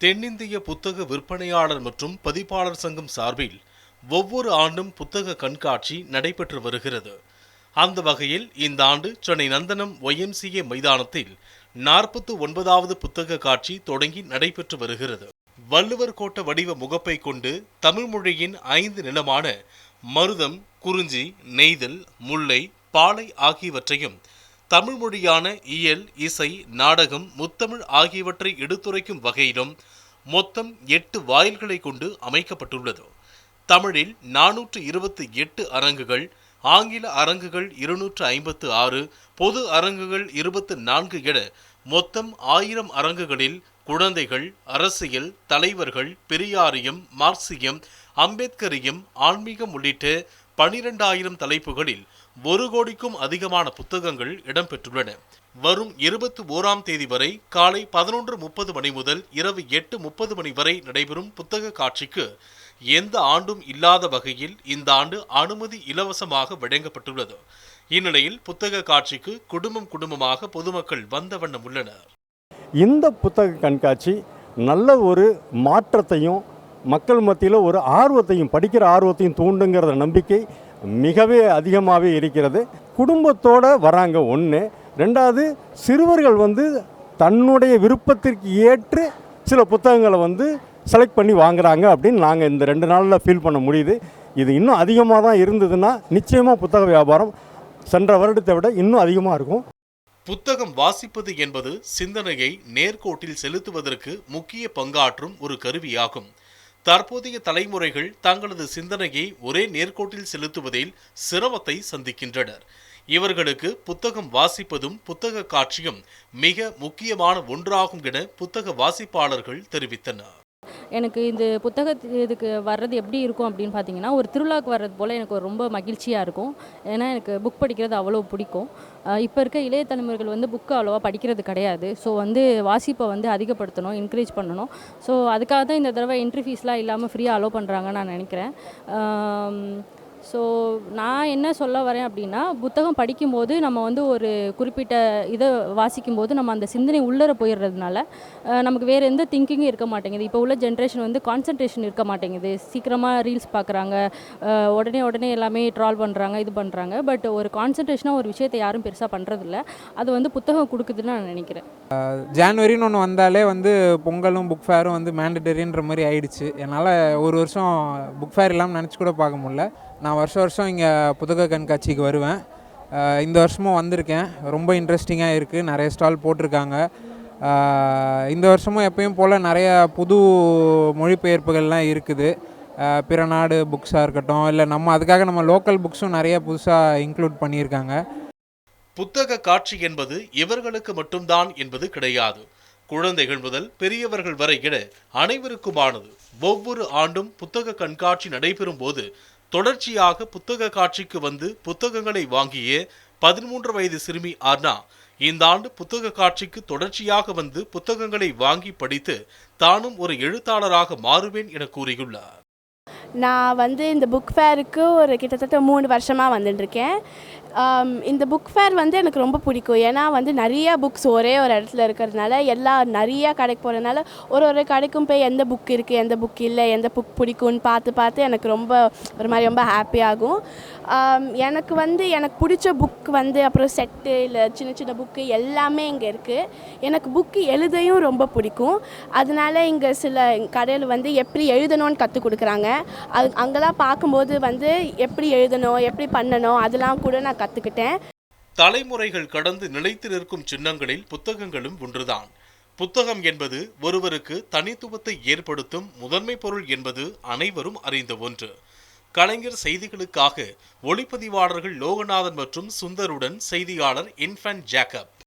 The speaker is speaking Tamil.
தென்னிந்திய புத்தக விற்பனையாளர் மற்றும் பதிப்பாளர் சங்கம் சார்பில் ஒவ்வொரு ஆண்டும் புத்தக கண்காட்சி நடைபெற்று வருகிறது. அந்த வகையில் இந்த ஆண்டு சென்னை நந்தனம் ஒய்எம்சிஏ மைதானத்தில் நாற்பத்து ஒன்பதாவது புத்தக காட்சி தொடங்கி நடைபெற்று வருகிறது. வள்ளுவர் கோட்ட வடிவ முகப்பை கொண்டு தமிழ் மொழியின் ஐந்து நிலமான மருதம் குறிஞ்சி நெய்தல் முல்லை பாலை ஆகியவற்றையும் தமிழ் மொழியான இயல் இசை நாடகம் முத்தமிழ் ஆகியவற்றை எடுத்துரைக்கும் வகையிலும் மொத்தம் எட்டு வாயில்களை கொண்டு அமைக்கப்பட்டுள்ளது. தமிழில் நானூற்று இருபத்தி எட்டு அரங்குகள் ஆங்கில அரங்குகள் இருநூற்று ஐம்பத்து ஆறு பொது அரங்குகள் இருபத்து நான்கு என மொத்தம் ஆயிரம் அரங்குகளில் குழந்தைகள் அரசியல் தலைவர்கள் பெரியாரியம் மார்க்சியம் அம்பேத்கரியம் ஆன்மீகம் உள்ளிட்ட பனிரெண்டாயிரம் தலைப்புகளில் ஒரு கோடிக்கும் அதிகமான புத்தகங்கள் இடம்பெற்றுள்ளன. வரும் இருபத்தி ஓராம் தேதி வரை காலை பதினொன்று முப்பது மணி முதல் இரவு எட்டு முப்பது மணி வரை நடைபெறும் புத்தக காட்சிக்கு எந்த ஆண்டும் இல்லாத வகையில் இந்த ஆண்டு அனுமதி இலவசமாக வழங்கப்பட்டுள்ளது. இந்நிலையில் புத்தக காட்சிக்கு குடும்பம் குடும்பமாக பொதுமக்கள் வந்த வண்ணம் உள்ளனர். இந்த புத்தக கண்காட்சி நல்ல ஒரு மாற்றத்தையும் மக்கள் மத்தியில் ஒரு ஆர்வத்தையும் படிக்கிற ஆர்வத்தையும் தூண்டுங்கிற நம்பிக்கை மிகவே அதிகமாகவே இருக்கிறது. குடும்பத்தோடு வராங்க ஒன்று ரெண்டாவது சிறுவர்கள் வந்து தன்னுடைய விருப்பத்திற்கு ஏற்று சில புத்தகங்களை வந்து செலக்ட் பண்ணி வாங்குறாங்க அப்படின்னு நாங்கள் இந்த ரெண்டு நாளில் ஃபீல் பண்ண முடியுது. இது இன்னும் அதிகமாக தான் இருந்ததுன்னா நிச்சயமாக புத்தக வியாபாரம் சென்ற வருடத்தை விட இன்னும் அதிகமாக இருக்கும். புத்தகம் வாசிப்பது என்பது சிந்தனையை நேர்கோட்டில் செலுத்துவதற்கு முக்கிய பங்காற்றும் ஒரு கருவியாகும். தற்போதைய தலைமுறைகள் தங்களது சிந்தனையை ஒரே நேர்கோட்டில் செலுத்துவதில் சிரமத்தை சந்திக்கின்றனர். இவர்களுக்கு புத்தகம் வாசிப்பதும் புத்தக காட்சியும் மிக முக்கியமான ஒன்றாகும் என புத்தக வாசிப்பாளர்கள் தெரிவித்தனர். எனக்கு இந்த புத்தக இதுக்கு வர்றது எப்படி இருக்கும் அப்படின்னு பார்த்தீங்கன்னா ஒரு திருவிழாவுக்கு வர்றது போல் எனக்கு ரொம்ப மகிழ்ச்சியாக இருக்கும். ஏன்னா எனக்கு புக் படிக்கிறது அவ்வளோ பிடிக்கும். இப்போ இருக்க இளைய தலைமுறைகள் வந்து புக்கு அவ்வளோவா படிக்கிறது கிடையாது. ஸோ வந்து வாசிப்பை வந்து அதிகப்படுத்தணும் என்கரேஜ் பண்ணணும். ஸோ அதுக்காக தான் இந்த தடவை என்ட்ரி ஃபீஸ்லாம் இல்லாமல் ஃப்ரீயாக அலோவ் பண்ணுறாங்கன்னு நான் நினைக்கிறேன். ஸோ நான் என்ன சொல்ல வரேன் அப்படின்னா புத்தகம் படிக்கும்போது நம்ம வந்து ஒரு குறிப்பிட்ட இதை வாசிக்கும்போது நம்ம அந்த சிந்தனை உள்ளர போயிடுறதுனால நமக்கு வேறு எந்த திங்கிங்கும் இருக்க மாட்டேங்குது. இப்போ உள்ள ஜென்ரேஷன் வந்து கான்சன்ட்ரேஷன் இருக்க மாட்டேங்குது. சீக்கிரமாக ரீல்ஸ் பார்க்குறாங்க உடனே உடனே எல்லாமே ட்ரால் பண்ணுறாங்க இது பண்ணுறாங்க பட் ஒரு கான்சன்ட்ரேஷனாக ஒரு விஷயத்தை யாரும் பெருசாக பண்ணுறதில்ல அது வந்து புத்தகம் கொடுக்குதுன்னு நான் நினைக்கிறேன். ஜான்வரின்னு ஒன்று வந்தாலே வந்து பொங்கலும் புக் ஃபேரும் வந்து மேண்டடரின்ற மாதிரி ஆயிடுச்சு. என்னால் ஒரு வருஷம் புக் ஃபேர் இல்லாமல் நினச்சி கூட பார்க்க முடியல. நான் வருஷம் வருஷம் இங்கே புத்தக கண்காட்சிக்கு வருவேன். இந்த வருஷமும் வந்திருக்கேன். ரொம்ப இன்ட்ரெஸ்டிங்காக இருக்குது நிறைய ஸ்டால் போட்டிருக்காங்க. இந்த வருஷமும் எப்பயும் போல் நிறைய புது மொழிபெயர்ப்புகள்லாம் இருக்குது. பிற நாடு புக்ஸாக இருக்கட்டும் இல்லை நம்ம அதுக்காக நம்ம லோக்கல் புக்ஸும் நிறைய புதுசாக இன்க்ளூட் பண்ணியிருக்காங்க. புத்தக காட்சி என்பது இவர்களுக்கு மட்டும்தான் என்பது கிடையாது. குழந்தைகள் முதல் பெரியவர்கள் வரை என அனைவருக்குமானது. ஒவ்வொரு ஆண்டும் புத்தக கண்காட்சி நடைபெறும் போது தொடர்ச்சியாக புத்தக காட்சிக்கு வந்து புத்தகங்களை வாங்கிய பதிமூன்று வயது சிறுமி அர்ணா இந்த ஆண்டு புத்தக காட்சிக்கு தொடர்ச்சியாக வந்து புத்தகங்களை வாங்கி படித்து தானும் ஒரு எழுத்தாளராக மாறுவேன் என கூறியுள்ளார். நான் வந்து இந்த புக் ஃபேருக்கு ஒரு கிட்டத்தட்ட மூணு வருஷமாக வந்துட்டுருக்கேன் Um, இந்த புக் ஃபேர் வந்து எனக்கு ரொம்ப பிடிக்கும். ஏன்னா வந்து நிறைய புக்ஸ் ஒரே ஒரு இடத்துல இருக்கிறதுனால எல்லா நிறைய கடைக்கு போகிறதுனால ஒரு ஒரு கடைக்கும் போய் எந்த புக் இருக்குது எந்த புக் இல்லை எந்த புக் பிடிக்கும்னு பார்த்து பார்த்து எனக்கு ரொம்ப ஒரு மாதிரி ரொம்ப ஹாப்பியாகும் um, எனக்கு வந்து எனக்கு பிடிச்ச புக் வந்து அப்புறம் செட்டு இல்லை சின்ன சின்ன புக்கு எல்லாமே இங்கே இருக்குது எனக்கு புக்கு எழுதையும் ரொம்ப பிடிக்கும். அதனால இங்கே சில கடையில் வந்து எப்படி எழுதணும்னு கற்றுக் கொடுக்குறாங்க. அது அங்கெல்லாம் பார்க்கும்போது வந்து எப்படி எழுதணும் எப்படி பண்ணணும் அதெல்லாம் கூட நான் கற்றுக்கிட்டேன் தலைமுறைகள் கடந்து நிலைத்து நிற்கும் சின்னங்களில் புத்தகங்களும் ஒன்றுதான். புத்தகம் என்பது ஒருவருக்கு தனித்துவத்தை ஏற்படுத்தும் முதன்மை பொருள் என்பது அனைவரும் அறிந்த ஒன்று. கலைஞர் செய்திகளுக்காக ஒளிப்பதிவாளர்கள் லோகநாதன் மற்றும் சுந்தருடன் செய்தியாளர் இன்ஃபன் ஜேக்கப்.